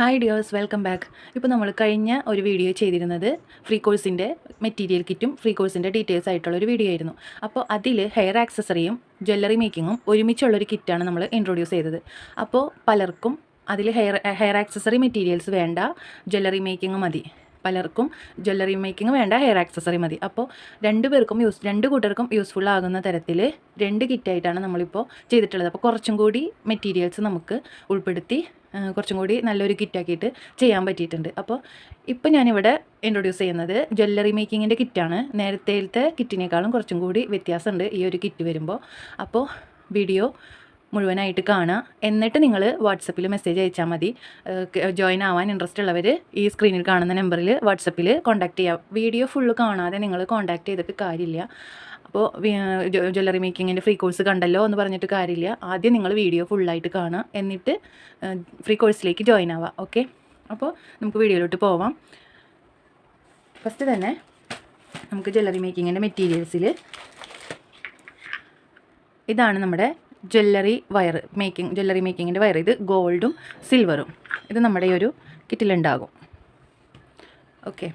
Hi dears welcome back ഇപ്പോൾ നമ്മൾ കഴിഞ്ഞ ഒരു വീഡിയോ ചെയ്തിരുന്നത് ഫ്രീ കോഴ്സിന്റെ മെറ്റീരിയൽ കിറ്റും ഫ്രീ കോഴ്സിന്റെ ഡീറ്റെയിൽസ് ആയിട്ടുള്ള ഒരു വീഡിയോ ആയിരുന്നു. അപ്പോൾ അതിൽ ഹെയർ ആക്സസറിയും ജ്വല്ലറി മേക്കിങ്ങും ഒരുമിച്ചുള്ളൊരു കിറ്റാണ് നമ്മൾ ഇൻട്രൊഡ്യൂസ് ചെയ്തത്. അപ്പോൾ പലർക്കും അതിൽ ഹെയർ ഹെയർ ആക്സസറി മെറ്റീരിയൽസ് വേണ്ട ജ്വല്ലറി മേക്കിംഗ് മതി. പലർക്കും ജ്വല്ലറി മേക്കിംഗ് വേണ്ട ഹെയർ ആക്സസറി മതി. അപ്പോൾ രണ്ട് പേർക്കും യൂസ് രണ്ട് കൂട്ടർക്കും യൂസ്ഫുൾ ആകുന്ന തരത്തിൽ രണ്ട് കിറ്റായിട്ടാണ് നമ്മളിപ്പോൾ ചെയ്തിട്ടുള്ളത്. അപ്പോൾ കുറച്ചും കൂടി മെറ്റീരിയൽസ് നമുക്ക് ഉൾപ്പെടുത്തി കുറച്ചും കൂടി നല്ലൊരു കിറ്റാക്കിയിട്ട് ചെയ്യാൻ പറ്റിയിട്ടുണ്ട്. അപ്പോൾ ഇപ്പോൾ ഞാനിവിടെ ഇൻട്രൊഡ്യൂസ് ചെയ്യുന്നത് ജ്വല്ലറി മേക്കിങ്ങിന്റെ കിറ്റാണ്. നേരത്തേലത്തെ കിറ്റിനേക്കാളും കുറച്ചും കൂടി വ്യത്യാസമുണ്ട് ഈ ഒരു കിറ്റ് വരുമ്പോൾ. അപ്പോൾ വീഡിയോ മുഴുവനായിട്ട് കാണുക എന്നിട്ട് നിങ്ങൾ വാട്സപ്പിൽ മെസ്സേജ് അയച്ചാൽ മതി. ജോയിൻ ആവാൻ ഇൻട്രസ്റ്റ് ഉള്ളവർ ഈ സ്ക്രീനിൽ കാണുന്ന നമ്പറിൽ വാട്സപ്പിൽ കോൺടാക്ട് ചെയ്യാം. വീഡിയോ ഫുള്ള് കാണാതെ നിങ്ങൾ കോൺടാക്ട് ചെയ്തിട്ട് കാര്യമില്ല. അപ്പോൾ ജ്വല്ലറി മേക്കിങ്ങിന്റെ ഫ്രീ കോഴ്സ് കണ്ടല്ലോ എന്ന് പറഞ്ഞിട്ട് കാര്യമില്ല. ആദ്യം നിങ്ങൾ വീഡിയോ ഫുള്ളായിട്ട് കാണുക എന്നിട്ട് ഫ്രീ കോഴ്സിലേക്ക് ജോയിൻ ആവാം. ഓക്കെ അപ്പോൾ നമുക്ക് വീഡിയോയിലോട്ട് പോവാം. ഫസ്റ്റ് തന്നെ നമുക്ക് ജ്വല്ലറി മേക്കിങ്ങിന്റെ മെറ്റീരിയൽസിൽ ഇതാണ് നമ്മുടെ ജ്വല്ലറി വയർ മേക്കിംഗ് ജ്വല്ലറി മേക്കിങ്ങിന്റെ വയർ ഇത് ഗോൾഡും സിൽവറും. ഇത് നമ്മുടെ ഈ ഒരു കിറ്റിലുണ്ടാകും. ഓക്കെ.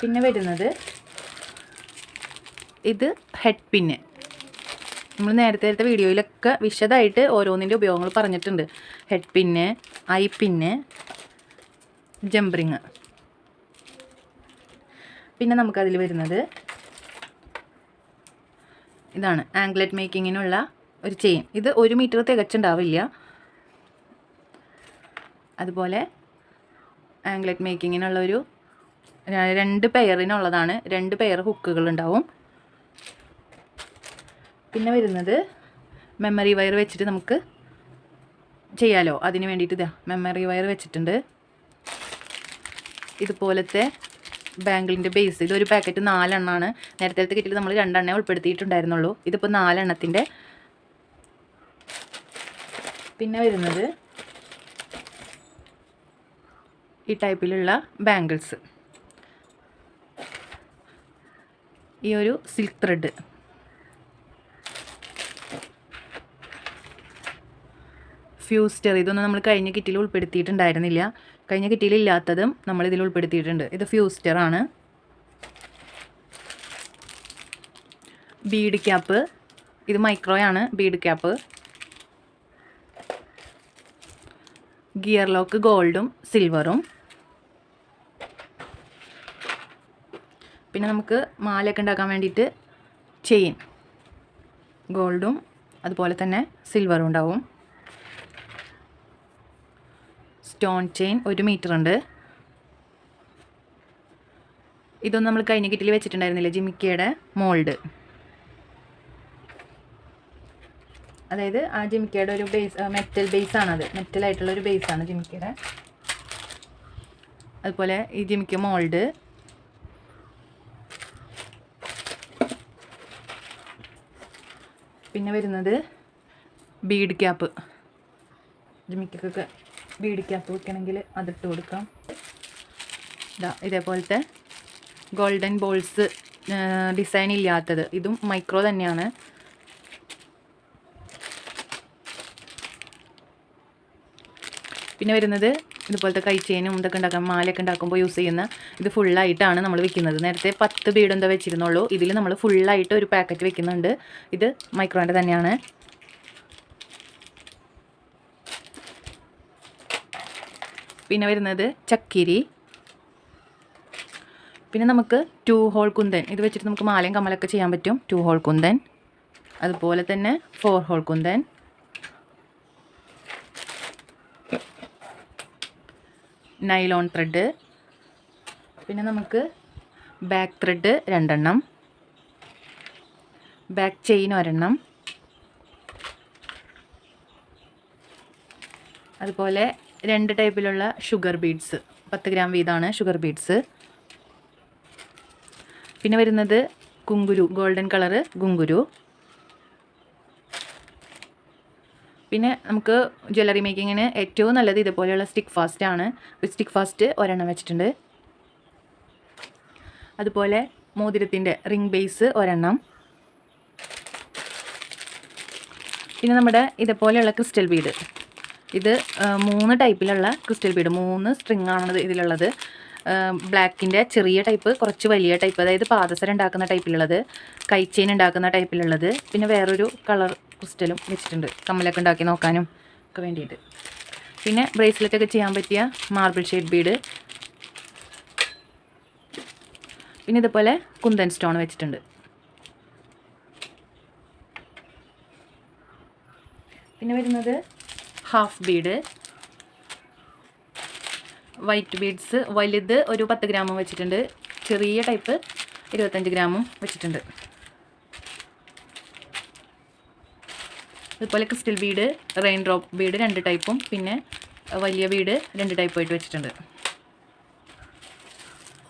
പിന്നെ വരുന്നത് ഇത് ഹെഡ് പിന്ന്. നമ്മൾ നേരത്തെ വീഡിയോയിലൊക്കെ വിശദമായിട്ട് ഓരോന്നിന്റെ ഉപയോഗങ്ങൾ പറഞ്ഞിട്ടുണ്ട്. Head pin eye pin jump ring പിന്നെ നമുക്കതിൽ വരുന്നത് ഇതാണ്. ആംഗ്ലറ്റ് മേക്കിങ്ങിനുള്ള ഒരു ചെയിൻ. ഇത് ഒരു മീറ്റർ തികച്ചുണ്ടാവില്ല. അതുപോലെ ആംഗ്ലറ്റ് മേക്കിങ്ങിനുള്ള ഒരു രണ്ട് പെയറിനുള്ളതാണ്. രണ്ട് പെയർ ഹുക്കുകൾ ഉണ്ടാവും പിന്നെ വരുന്നത് മെമ്മറി വയർ വെച്ചിട്ട് നമുക്ക് ചെയ്യാലോ. അതിന് വേണ്ടിയിട്ട് ഇതാ മെമ്മറി വയർ വെച്ചിട്ടുണ്ട്. ഇതുപോലത്തെ ബാങ്കിളിന്റെ ബേസ് ഇതൊരു പാക്കറ്റ് നാലെണ്ണമാണ് നേരത്തെ കിറ്റിൽ നമ്മൾ രണ്ടെണ്ണേ ഉൾപ്പെടുത്തിയിട്ടുണ്ടായിരുന്നുള്ളൂ. ഇതിപ്പോൾ നാലെണ്ണത്തിന്റെ പിന്നെ വരുന്നത് ഈ ടൈപ്പിലുള്ള ബാംഗിൾസ്. ഈ ഒരു സിൽക്ക് ത്രെഡ്. ഫ്യൂസ്റ്റർ ഇതൊന്നും നമ്മൾ കഴിഞ്ഞ കിറ്റിൽ ഉൾപ്പെടുത്തിയിട്ടുണ്ടായിരുന്നില്ല. കഴിഞ്ഞ കിറ്റിൽ ഇല്ലാത്തതും നമ്മൾ ഇതിൽ ഉൾപ്പെടുത്തിയിട്ടുണ്ട്. ഇത് ഫ്യൂസ്റ്റർ ആണ്. Bead cap. ഇത് മൈക്രോയാണ് ബീഡ് ക്യാപ്പ്. ഗിയർ ലോക്ക് ഗോൾഡും സിൽവറും പിന്നെ നമുക്ക് മാലയൊക്കെ ഉണ്ടാക്കാൻ വേണ്ടിയിട്ട് ചെയിൻ ഗോൾഡും അതുപോലെ തന്നെ സിൽവറും ഉണ്ടാവും. സ്റ്റോൺ ചെയിൻ ഒരു മീറ്റർ ഉണ്ട്. ഇതൊന്നും നമ്മൾ കഴിഞ്ഞ കിറ്റിൽ വെച്ചിട്ടുണ്ടായിരുന്നില്ല ജിമിക്കയുടെ മോൾഡ് അതായത് ആ ജിമിക്കയുടെ ഒരു ബേസ് മെറ്റൽ ബേസ് ആണത്. മെറ്റൽ ആയിട്ടുള്ള ഒരു ബേസ് ആണ് ജിമിക്കയുടെ. അതുപോലെ ഈ ജിമിക്ക മോൾഡ് പിന്നെ വരുന്നത് ബീഡ് ക്യാപ്പ് ജിമിക്കൊക്കെ ബീഡ് ക്യാപ്പ് വെക്കണമെങ്കിൽ അതിട്ട് കൊടുക്കാം. ഇതാ ഇതേപോലത്തെ ഗോൾഡൻ ബോൾസ് ഡിസൈൻ ഇല്ലാത്തത്. ഇതും മൈക്രോ തന്നെയാണ്. പിന്നെ വരുന്നത് ഇതുപോലത്തെ കൈച്ചേനും ഇതൊക്കെ ഉണ്ടാക്കാൻ മാലയൊക്കെ ഉണ്ടാക്കുമ്പോൾ യൂസ് ചെയ്യുന്ന ഇത് ഫുള്ളായിട്ടാണ് നമ്മൾ വെക്കുന്നത്. നേരത്തെ പത്ത് ബീഡ് എന്താ വെച്ചിരുന്നുള്ളൂ. ഇതിൽ നമ്മൾ ഫുള്ളായിട്ട് ഒരു പാക്കറ്റ് വെക്കുന്നുണ്ട്. ഇത് മൈക്രോന്റെ തന്നെയാണ്. പിന്നെ വരുന്നത് ചക്കിരി. പിന്നെ നമുക്ക് ടു ഹോൾ കുന്തൻ. ഇത് വെച്ചിട്ട് നമുക്ക് മാലയും കമ്മലൊക്കെ ചെയ്യാൻ പറ്റും. Two hole kundan. അതുപോലെ തന്നെ four hole kundan. Nylon thread. പിന്നെ നമുക്ക് ബാക്ക് ത്രെഡ് രണ്ടെണ്ണം. ബാക്ക് ചെയിൻ ഒരെണ്ണം. അതുപോലെ രണ്ട് ടൈപ്പിലുള്ള ഷുഗർ ബീഡ്സ്. പത്ത് ഗ്രാം വീതമാണ് ഷുഗർ ബീഡ്സ്. പിന്നെ വരുന്നത് കുങ്കുരു ഗോൾഡൻ കളറ് ഗുങ്കുരു പിന്നെ നമുക്ക് ജ്വല്ലറി മേക്കിങ്ങിന് ഏറ്റവും നല്ലത് ഇതുപോലെയുള്ള സ്റ്റിക്ക് ഫാസ്റ്റ് ആണ്. സ്റ്റിക്ക് ഫാസ്റ്റ് ഒരെണ്ണം വെച്ചിട്ടുണ്ട്. അതുപോലെ മോതിരത്തിന്റെ റിംഗ് ബേസ് ഒരെണ്ണം. പിന്നെ നമ്മുടെ ഇതുപോലെയുള്ള ക്രിസ്റ്റൽ ബീഡ് ഇത് മൂന്ന് ടൈപ്പിലുള്ള ക്രിസ്റ്റൽ ബീഡ് മൂന്ന് സ്ട്രിങ് ആണത് ഇതിലുള്ളത്. ബ്ലാക്കിന്റെ ചെറിയ ടൈപ്പ് കുറച്ച് വലിയ ടൈപ്പ് അതായത് പാദസരം ഉണ്ടാക്കുന്ന ടൈപ്പിലുള്ളത് കൈച്ചെയിൻ ഉണ്ടാക്കുന്ന ടൈപ്പിലുള്ളത് പിന്നെ വേറൊരു കളർ ക്രിസ്റ്റലും വെച്ചിട്ടുണ്ട്. കമ്മലൊക്കെ ഉണ്ടാക്കി നോക്കാനും ഒക്കെ വേണ്ടിയിട്ട്. പിന്നെ ബ്രേസ്ലെറ്റ് ഒക്കെ ചെയ്യാൻ പറ്റിയ മാർബിൾ ഷെയ്ഡ് ബീഡ് പിന്നെ ഇതുപോലെ കുന്തൻ സ്റ്റോൺ വെച്ചിട്ടുണ്ട്. പിന്നെ വരുന്നത് ഹാഫ് ബീഡ് വൈറ്റ് ബീഡ്സ് വലുത് ഒരു പത്ത് ഗ്രാമും വെച്ചിട്ടുണ്ട്. ചെറിയ ടൈപ്പ് ഇരുപത്തഞ്ച് ഗ്രാമും വെച്ചിട്ടുണ്ട്. അതുപോലെ crystal bead rain drop bead രണ്ട് ടൈപ്പും പിന്നെ വലിയ ബീഡ് രണ്ട് ടൈപ്പായിട്ട് വെച്ചിട്ടുണ്ട്.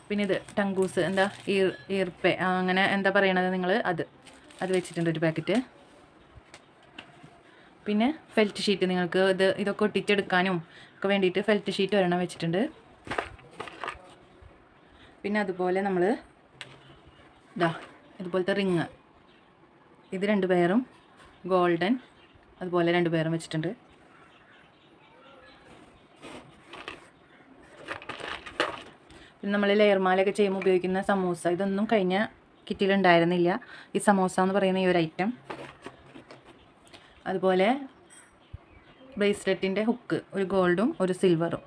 പിന്നെ ഇത് ടങ്കൂസ് എന്താ ഈർ ഈർപ്പെ അങ്ങനെ എന്താ പറയണത് നിങ്ങൾ അത് അത് വെച്ചിട്ടുണ്ട് ഒരു പാക്കറ്റ്. പിന്നെ ഫെൽറ്റ് ഷീറ്റ് നിങ്ങൾക്ക് ഇത് ഇതൊക്കെ ഒട്ടിച്ചെടുക്കാനും ഒക്കെ വേണ്ടിയിട്ട് ഫെൽറ്റ് ഷീറ്റ് ഒരെണ്ണം വെച്ചിട്ടുണ്ട്. പിന്നെ അതുപോലെ നമ്മൾ ഇതാ ഇതുപോലത്തെ റിങ്. ഇത് രണ്ട് പേരും ഗോൾഡൻ അതുപോലെ രണ്ട് പേരും വെച്ചിട്ടുണ്ട്. പിന്നെ നമ്മൾ ലെയർമാലയൊക്കെ ചെയ്യുമ്പോൾ ഉപയോഗിക്കുന്ന സമൂസ. ഇതൊന്നും കഴിഞ്ഞ കിറ്റിലുണ്ടായിരുന്നില്ല ഈ സമോസ എന്ന് പറയുന്ന ഈ ഒരു ഐറ്റം അതുപോലെ ബ്രേസ്ലെറ്റിന്റെ ഹുക്ക് ഒരു ഗോൾഡും ഒരു സിൽവറും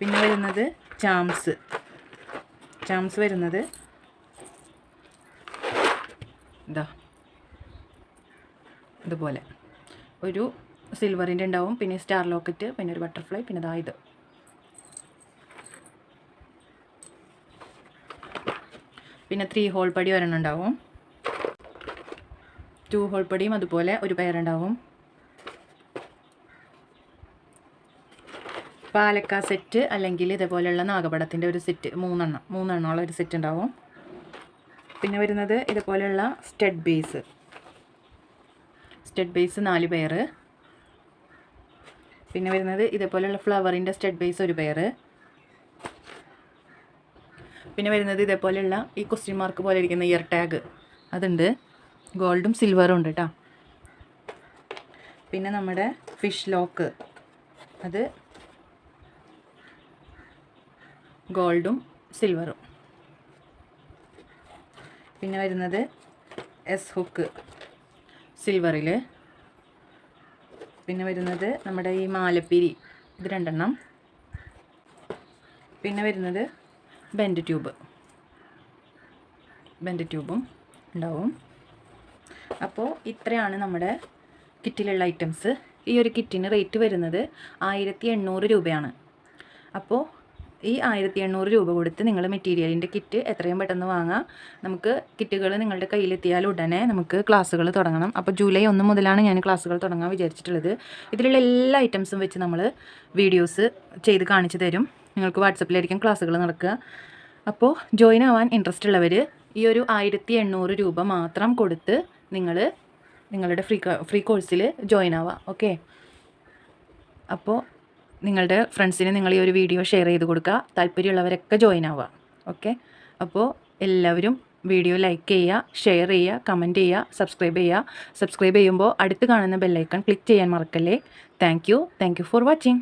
പിന്നെ വരുന്നത് ചാംസ് ചാംസ് വരുന്നത് ഇതാ ഇതുപോലെ. ഒരു സിൽവറിന്റെ ഉണ്ടാവും പിന്നെ സ്റ്റാർ ലോക്കറ്റ് പിന്നെ ഒരു ബട്ടർഫ്ലൈ പിന്നെ ഇതാ ഇത്. പിന്നെ ത്രീ ഹോൾ പടി ഒരെണ്ണം ഉണ്ടാവും. ടു ഹോൾ പടിയും അതുപോലെ ഒരു പേരുണ്ടാവും പാലക്ക സെറ്റ് അല്ലെങ്കിൽ ഇതേപോലെയുള്ള നാഗപടത്തിന്റെ ഒരു സെറ്റ് മൂന്നെണ്ണം മൂന്നെണ്ണമുള്ള ഒരു സെറ്റ് ഉണ്ടാവും. പിന്നെ വരുന്നത് ഇതുപോലെയുള്ള സ്റ്റഡ് ബേസ്. സ്റ്റഡ് ബേസ് നാല് പെയർ പിന്നെ വരുന്നത് ഇതേപോലെയുള്ള ഫ്ലവറിന്റെ സ്റ്റഡ് ബേസ് ഒരു പെയർ പിന്നെ വരുന്നത് ഇതേപോലെയുള്ള ഈ ക്വസ്റ്റ്യൻ മാർക്ക് പോലെ ഇരിക്കുന്ന ഇയർ ടാഗ് അതുണ്ട്. ഗോൾഡും സിൽവറും ഉണ്ട് കേട്ടോ പിന്നെ നമ്മുടെ ഫിഷ് ലോക്ക് അത് ഗോൾഡും സിൽവറും പിന്നെ വരുന്നത് എസ് ഹുക്ക് സിൽവറിൽ പിന്നെ വരുന്നത് നമ്മുടെ ഈ മാലപ്പിരി. ഇത് രണ്ടെണ്ണം. പിന്നെ വരുന്നത് ബെൻഡ് ട്യൂബ് ബെൻഡ് ട്യൂബും ഉണ്ടാവും. അപ്പോൾ ഇത്രയാണ് നമ്മുടെ കിറ്റിലുള്ള ഐറ്റംസ് ഈ ഒരു കിറ്റിന് റേറ്റ് വരുന്നത് ആയിരത്തി എണ്ണൂറ് രൂപയാണ്. അപ്പോൾ ഈ ആയിരത്തി എണ്ണൂറ് രൂപ കൊടുത്ത് നിങ്ങൾ മെറ്റീരിയലിന്റെ കിറ്റ് എത്രയും പെട്ടെന്ന് വാങ്ങാം. നമുക്ക് കിറ്റുകൾ നിങ്ങളുടെ കയ്യിലെത്തിയാൽ ഉടനെ നമുക്ക് ക്ലാസ്സുകൾ തുടങ്ങണം. അപ്പോൾ ജൂലൈ ഒന്ന് മുതലാണ് ഞാൻ ക്ലാസ്സുകൾ തുടങ്ങാൻ വിചാരിച്ചിട്ടുള്ളത്. ഇതിലുള്ള എല്ലാ ഐറ്റംസും വെച്ച് നമ്മൾ വീഡിയോസ് ചെയ്ത് കാണിച്ചു തരും. നിങ്ങൾക്ക് വാട്സപ്പിലായിരിക്കും ക്ലാസ്സുകൾ നടക്കുക. അപ്പോൾ ജോയിൻ ആവാൻ ഇൻട്രസ്റ്റ് ഉള്ളവർ ഈ ഒരു ആയിരത്തി എണ്ണൂറ് രൂപ മാത്രം കൊടുത്ത് നിങ്ങൾ നിങ്ങളുടെ ഫ്രീ ഫ്രീ കോഴ്സിൽ ജോയിൻ ആവാം. ഓക്കെ? അപ്പോൾ നിങ്ങളുടെ ഫ്രണ്ട്സിന് നിങ്ങൾ ഈ ഒരു വീഡിയോ ഷെയർ ചെയ്ത് കൊടുക്കുക. താല്പര്യമുള്ളവരൊക്കെ ജോയിൻ ആവുക. ഓക്കെ അപ്പോൾ എല്ലാവരും വീഡിയോ ലൈക്ക് ചെയ്യുക ഷെയർ ചെയ്യുക കമന്റ് ചെയ്യുക സബ്സ്ക്രൈബ് ചെയ്യുക. സബ്സ്ക്രൈബ് ചെയ്യുമ്പോൾ അടുത്ത് കാണുന്ന ബെല്ലൈക്കൺ ക്ലിക്ക് ചെയ്യാൻ മറക്കല്ലേ? Thank you thank you for watching